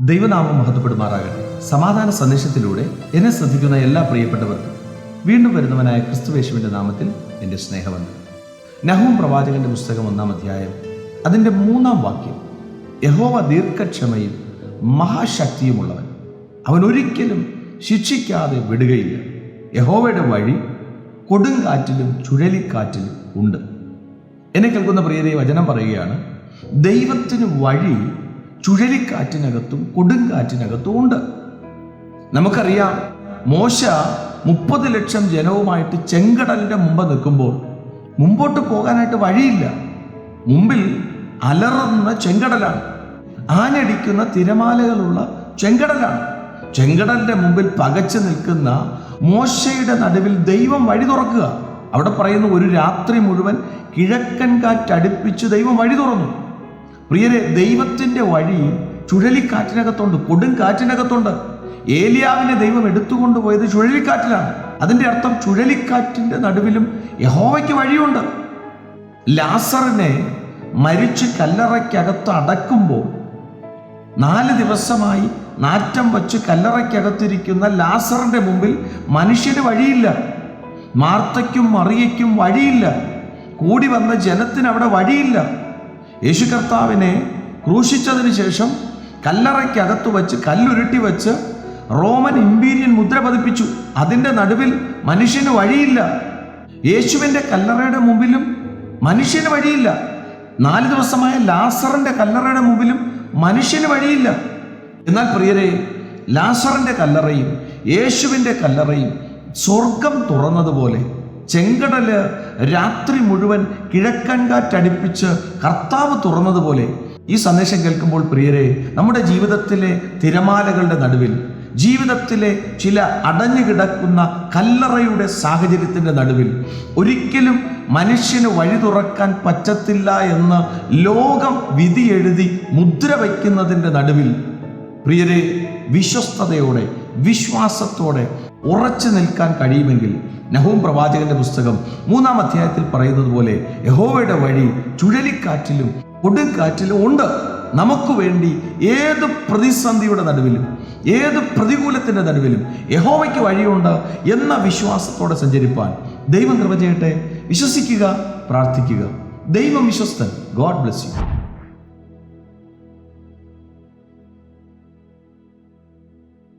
ദൈവനാമം മഹത്വപ്പെടുമാറാകട്ടെ. സമാധാന സന്ദേശത്തിലൂടെ എന്നെ ശ്രദ്ധിക്കുന്ന എല്ലാ പ്രിയപ്പെട്ടവർക്കും വീണ്ടും വരുന്നവനായ ക്രിസ്തുവേശുവിന്റെ നാമത്തിൽ എന്റെ സ്നേഹമുണ്ട് നഹൂം പ്രവാചകന്റെ പുസ്തകം ഒന്നാം അധ്യായം അതിന്റെ മൂന്നാം വാക്യം യഹോവ ദീർഘക്ഷമയും മഹാശക്തിയുമുള്ളവൻ. അവൻ ഒരിക്കലും ശിക്ഷിക്കാതെ വിടുകയില്ല. യഹോവയുടെ വഴി കൊടുങ്കാറ്റിലും ചുഴലിക്കാറ്റിലും ഉണ്ട്. എന്നെ കേൾക്കുന്ന പ്രിയതയെ വചനം പറയുകയാണ് ദൈവത്തിന് വഴി ചുഴലിക്കാറ്റിനകത്തും കൊടുങ്കാറ്റിനകത്തും ഉണ്ട്. നമുക്കറിയാം മോശ മുപ്പത് ലക്ഷം ജനവുമായിട്ട് ചെങ്കടലിന്റെ മുമ്പ് നിൽക്കുമ്പോൾ മുമ്പോട്ട് പോകാനായിട്ട് വഴിയില്ല. മുമ്പിൽ അലറുന്ന ചെങ്കടലാണ്. ആനടിക്കുന്ന തിരമാലകളുള്ള ചെങ്കടലാണ്. ചെങ്കടലിന്റെ മുമ്പിൽ പകച്ചു നിൽക്കുന്ന മോശയുടെ നടുവിൽ ദൈവം വഴി തുറക്കുക. അവിടെ പറയുന്നു ഒരു രാത്രി മുഴുവൻ കിഴക്കൻ കാറ്റടുപ്പിച്ച് ദൈവം വഴി തുറന്നു. പ്രിയരെ ദൈവത്തിന്റെ വഴി ചുഴലിക്കാറ്റിനകത്തുണ്ട് കൊടും കാറ്റിനകത്തുണ്ട്. ഏലിയാവിനെ ദൈവം എടുത്തുകൊണ്ടുപോയത് ചുഴലിക്കാറ്റിലാണ്. അതിന്റെ അർത്ഥം ചുഴലിക്കാറ്റിന്റെ നടുവിലും യഹോവയ്ക്ക് വഴിയുണ്ട്. ലാസറിനെ മരിച്ച് കല്ലറയ്ക്കകത്ത് അടക്കുമ്പോൾ നാല് ദിവസമായി നാറ്റം വച്ച് കല്ലറയ്ക്കകത്തിരിക്കുന്ന ലാസറിന്റെ മുമ്പിൽ മനുഷ്യന് വഴിയില്ല. മാർത്തയ്ക്കും മറിയയ്ക്കും വഴിയില്ല. കൂടി വന്ന ജനത്തിന് അവിടെ വഴിയില്ല. യേശു കർത്താവിനെ ക്രൂശിച്ചതിന് ശേഷം കല്ലറയ്ക്കകത്ത് വച്ച് കല്ലുരുട്ടി വച്ച് റോമൻ ഇമ്പീരിയൻ മുദ്ര പതിപ്പിച്ചു. അതിന്റെ നടുവിൽ മനുഷ്യന് വഴിയില്ല. യേശുവിന്റെ കല്ലറയുടെ മുമ്പിലും മനുഷ്യന് വഴിയില്ല. നാല് ദിവസമായ ലാസറിന്റെ കല്ലറയുടെ മുമ്പിലും മനുഷ്യന് വഴിയില്ല. എന്നാൽ പ്രിയരെ ലാസറിന്റെ കല്ലറയും യേശുവിന്റെ കല്ലറയും സ്വർഗം തുറന്നതുപോലെ ചെങ്കടൽ രാത്രി മുഴുവൻ കിഴക്കൻ കാറ്റടിപ്പിച്ച് കർത്താവ് തുറന്നതുപോലെ ഈ സന്ദേശം കേൾക്കുമ്പോൾ പ്രിയരെ നമ്മുടെ ജീവിതത്തിലെ തിരമാലകളുടെ നടുവിൽ ജീവിതത്തിലെ ചില അടഞ്ഞു കിടക്കുന്ന കല്ലറയുടെ സാഹചര്യത്തിന്റെ നടുവിൽ ഒരിക്കലും മനുഷ്യന് വഴി തുറക്കാൻ പറ്റത്തില്ല എന്ന് ലോകം വിധി എഴുതി മുദ്ര വയ്ക്കുന്നതിന്റെ നടുവിൽ പ്രിയരെ വിശ്വസ്തയോടെ വിശ്വാസത്തോടെ ഉറച്ചു നിൽക്കാൻ കഴിയുമെങ്കിൽ നഹൂം പ്രവാചകന്റെ പുസ്തകം മൂന്നാം അധ്യായത്തിൽ പറയുന്നത് പോലെ യഹോവയുടെ വഴി ചുഴലിക്കാറ്റിലും കൊടുങ്കാറ്റിലും ഉണ്ട്. നമുക്ക് വേണ്ടി ഏത് പ്രതിസന്ധിയുടെ നടുവിലും ഏത് പ്രതികൂലത്തിന്റെ നടുവിലും യഹോവയ്ക്ക് വഴിയുണ്ട് എന്ന വിശ്വാസത്തോടെ സഞ്ചരിപ്പാൻ ദൈവം കൃപ വിശ്വസിക്കുക പ്രാർത്ഥിക്കുക. ദൈവം വിശ്വസ്തൻ. God bless you.